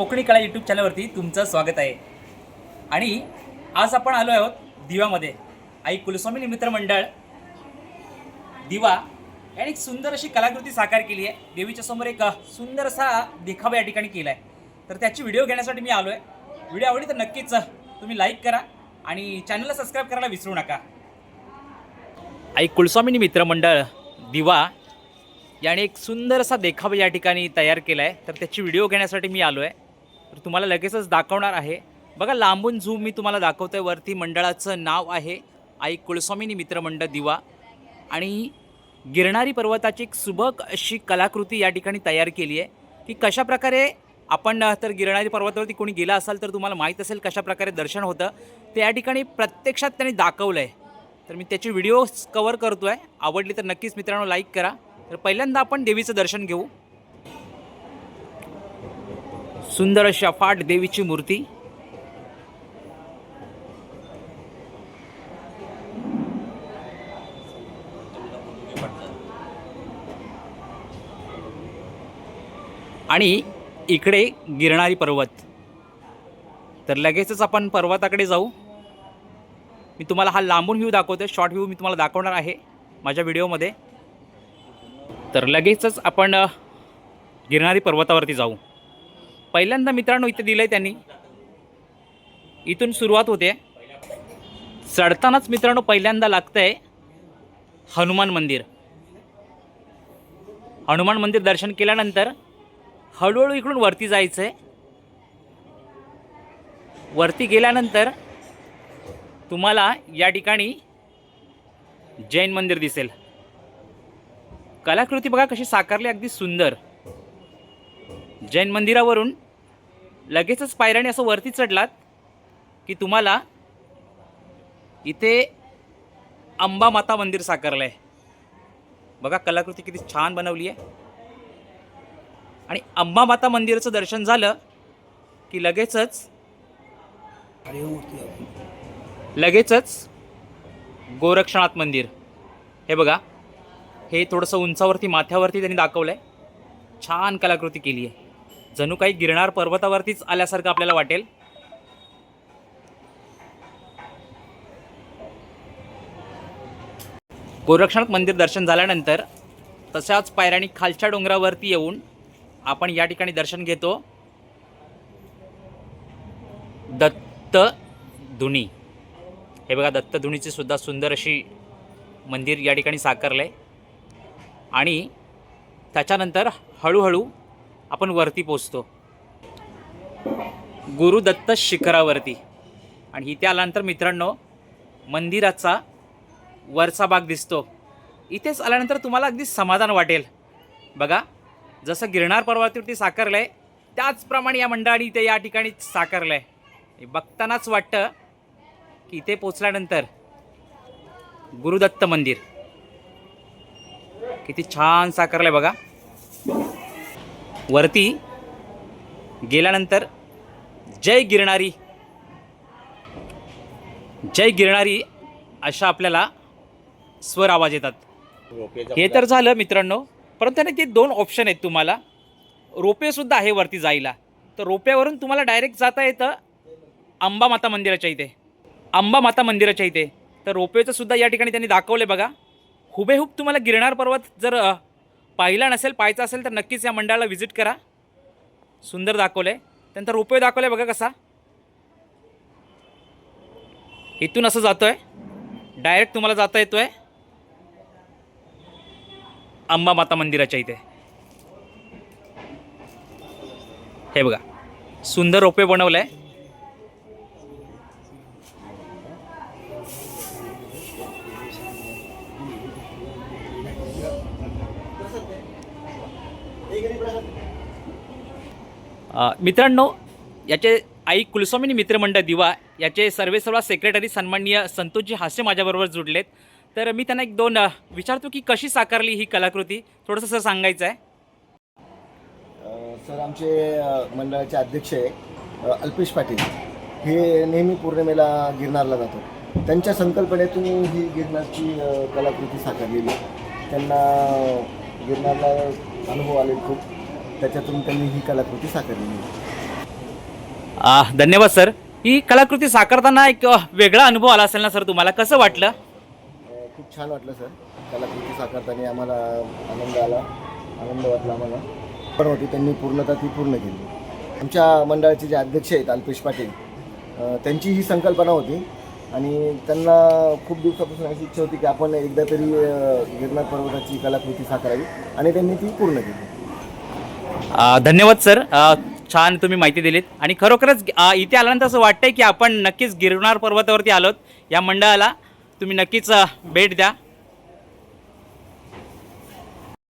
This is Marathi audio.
कोकणी कला यूट्यूब चॅनलवरती तुमचं स्वागत आहे. आणि आज आपण आलो आहोत दिवामध्ये. आई कुलस्वामी मित्र मंडळ. दिवा याने एक सुंदर अशी कलाकृती साकार केली आहे. देवीच्या समोर एक सुंदर असा देखावा या ठिकाणी केला आहे. तर त्याची व्हिडिओ घेण्यासाठी मी आलो आहे व्हिडिओ आवडली तर नक्कीच तुम्ही लाईक करा आणि चॅनलला सबस्क्राईब करायला विसरू नका. आई कुलस्वामिनी मित्रमंडळ दिवा याने एक सुंदर असा देखावा या ठिकाणी तयार केला आहे तर त्याची व्हिडिओ घेण्यासाठी मी आलो आहे तर तुम्हाला लगेचच दाखवणार आहे. बघा लांबून झूम मी तुम्हाला दाखवतोय. वरती मंडळाचं नाव आहे. आई कुळस्वामीनी मित्रमंडळ दिवा. आणि गिरणारी पर्वताची एक सुबक अशी कलाकृती या ठिकाणी तयार केली आहे. की कशा प्रकारे आपण तर गिरणारी पर्वतावरती कोणी गेला असाल तर तुम्हाला माहीत असेल कशाप्रकारे दर्शन होतं. ते या ठिकाणी प्रत्यक्षात त्यांनी दाखवलं आहे तर मी त्याची व्हिडिओ कवर करतो आहे आवडली तर नक्कीच मित्रांनो लाईक करा. तर पहिल्यांदा आपण देवीचं दर्शन घेऊ. सुंदर अशी अफाट देवीची मूर्ती. आणि इकडे गिरणारी पर्वत. तर लगेचच आपण पर्वताकडे जाऊ. मी तुम्हाला हा लांबून व्ह्यू दाखवते शॉर्ट व्ह्यू मी तुम्हाला दाखवणार आहे माझ्या व्हिडिओमध्ये. तर लगेचच आपण गिरणारी पर्वतावरती जाऊ. पहिल्यांदा मित्रांनो इथे दिलं आहे त्यांनी. इथून सुरुवात होते. चढतानाच मित्रांनो पहिल्यांदा लागतं आहे हनुमान मंदिर. हनुमान मंदिर दर्शन केल्यानंतर हळूहळू इकडून वरती जायचं आहे वरती गेल्यानंतर तुम्हाला या ठिकाणी जैन मंदिर दिसेल. कलाकृती बघा कशी साकारली अगदी सुंदर. जैन मंदिरावरून लगेचच पायऱ्याने असं वरती चढलात की तुम्हाला इथे अंबा माता मंदिर साकारलं आहे बघा कलाकृती किती छान बनवली आहे आणि अंबा माता मंदिराचं दर्शन झालं की लगेचच लगेचच गोरक्षनाथ मंदिर. हे बघा हे थोडंसं उंचावरती माथ्यावरती त्यांनी दाखवलं आहे छान कलाकृती केली आहे जणू काही गिरणार पर्वतावरतीच आल्यासारखं आपल्याला वाटेल. गोरक्षनाथ मंदिर दर्शन झाल्यानंतर तशाच पायऱ्याने खालच्या डोंगरावरती येऊन आपण या ठिकाणी दर्शन घेतो. दत्त धुनी हे बघा दत्त धुनीची सुद्धा सुंदर अशी मंदिर या ठिकाणी साकारलं आहे आणि त्याच्यानंतर हळूहळू आपण वरती पोचतो. गुरुदत्त शिखरावरती. आणि इथे आल्यानंतर मित्रांनो मंदिराचा वरचा भाग दिसतो. इथेच आल्यानंतर तुम्हाला अगदी समाधान वाटेल. बघा जसं गिरणार पर्वतीवरती साकारलं आहे त्याचप्रमाणे या मंडळाने इथे या ठिकाणी साकारलं आहे बघतानाच वाटतं की इथे पोचल्यानंतर गुरुदत्त मंदिर. किती छान साकारलं आहे बघा. वरती गेल्यानंतर जय गिरणारी. जय गिरणारी अशा आपल्याला स्वर आवाज येतात. हे तर झालं मित्रांनो परंतु त्याने ते दोन ऑप्शन आहेत तुम्हाला. रोपेसुद्धा आहे वरती जायला. तर रोप्यावरून तुम्हाला डायरेक्ट जाता येतं अंबा माता मंदिराच्या इथे. अंबा माता मंदिराच्या इथे. तर रोपवेचं सुद्धा या ठिकाणी त्यांनी दाखवले बघा. हुबेहूब तुम्हाला गिरणार पर्वत जर पाहिला नसेल पाहायचा असेल तर नक्कीच या मंडळाला व्हिजिट करा. सुंदर दाखवलं आहे त्यानंतर रोपवे दाखवलं आहे बघा कसा. इथून असं जातो आहे डायरेक्ट तुम्हाला जाता येतो आहे अंबा माता मंदिराच्या इथे. हे बघा. सुंदर रोपवे बनवलं आहे मित्रांनो याचे आई कुलस्वामिनी मित्रमंडळ दिवा याचे सर्वे सर्व सेक्रेटरी सन्माननीय संतोषजी हास्य माझ्याबरोबर जुडलेत. तर मी त्यांना एक दोन विचारतो की कशी साकारली ही कलाकृती? थोडंसं सर सांगायचं आहे सर आमचे मंडळाचे अध्यक्ष आहे अल्पेश पाटील. हे नेहमी पौर्णिमेला गिरनारला जातो त्यांच्या संकल्पनेतून ही गिरनारची कलाकृती साकारलेली आहे. त्यांना गिरनारला अनुभव आले खूप. त्याच्यातून त्यांनी ही कलाकृती. आ, धन्यवाद सर. ही कलाकृती साकारताना एक वेगळा अनुभव आला असेल ना सर तुम्हाला? कसं वाटलं? खूप छान वाटलं सर. कलाकृती साकारताना आम्हाला आनंद आला. आनंद वाटला आम्हाला. पण होती त्यांनी पूर्णता ती पूर्ण केली. आमच्या मंडळाचे जे अध्यक्ष आहेत अल्पेश पाटील त्यांची ही संकल्पना होती आणि त्यांना खूप दिवसापासून अशी इच्छा होती की आपण एकदा तरी गिरनार पर्वताची कलाकृती साकारावी. आणि त्यांनी ती पूर्ण केली. धन्यवाद सर. छान तुम्ही माहिती दिलीत. आणि खरोखरच इथे आल्यानंतर असं वाटतंय की आपण नक्कीच गिरनार पर्वतावरती आलोत. या मंडळाला तुम्ही नक्कीच भेट द्या.